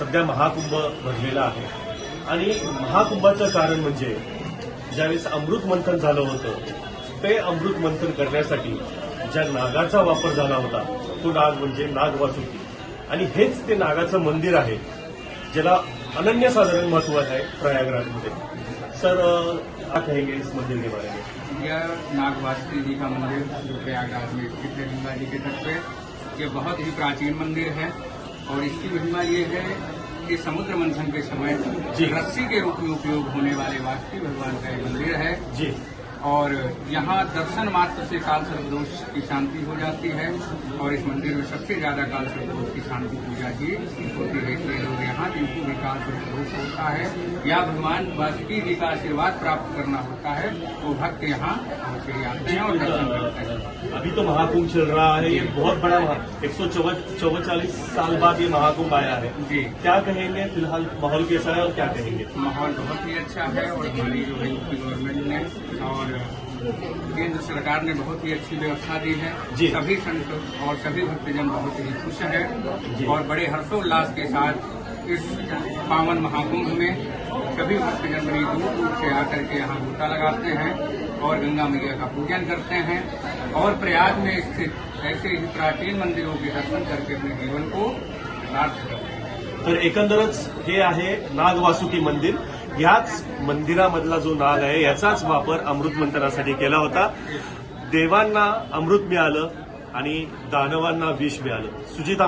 सध्या महाकुंभ भरलेला आहे. आणि महाकुंभाचं कारण म्हणजे ज्यावेळेस अमृत मंथन झालं होतं ते अमृत मंथन करण्यासाठी ज्या नागाचा वापर झाला होता तो नाग म्हणजे नाग वासुकी आणि हेच ते नागाचं मंदिर आहे ज्याला अनन्यसाधारण महत्त्व आहे प्रयागराजमध्ये. सर क्या कहेंगे इस मंदिर के बारे में? यह नागवासुकी जी का मंदिर जो प्रयागराज में स्थित है गंगा जी के तट पे ये बहुत ही प्राचीन मंदिर है। और इसकी महिमा ये है कि समुद्र मंथन के समय जी। रस्सी के रूप में उपयोग होने वाले वासुकी भगवान का एक मंदिर है। जी। और यहाँ दर्शन मात्र से काल सर्वदोष की शांति हो जाती है और इस मंदिर में सबसे ज़्यादा काल सर्वदोष की शांति पूजा ही होती है। इसलिए लोग भी काल होता है या भगवान वासुकी जी का आशीर्वाद प्राप्त करना होता है तो भक्त यहाँ अवश्य आते हैं और दर्शन करते हैं। अभी तो महाकुंभ चल रहा है ये बहुत बड़ा एक सौ चौवालीस साल बाद ये महाकुंभ आया है। जी। क्या कहेंगे फ़िलहाल माहौल कैसा है और क्या कहेंगे? माहौल बहुत ही अच्छा है और हमारी जो है यूपी गवर्नमेंट ने और केंद्र सरकार ने बहुत ही अच्छी व्यवस्था दी है। सभी संत और सभी भक्तजन बहुत ही खुश। हैं और बड़े हर्षोल्लास के साथ इस पावन महाकुंभ में सभी भक्तजन दूर दूर से आकर के यहाँ बूटा लगाते हैं और गंगा मैया का पूजन करते हैं और प्रयाग में स्थित ऐसे ही प्राचीन मंदिरों के दर्शन करके अपने जीवन को सार्थ करते हैं। तर एकंदरच हे आहे नाग मंदिर. याच मंदिरामधला जो नाग आहे याचाच वापर अमृत मंथनासाठी केला होता. देवांना अमृत आणि दानवांना विष मिळालं. सुजित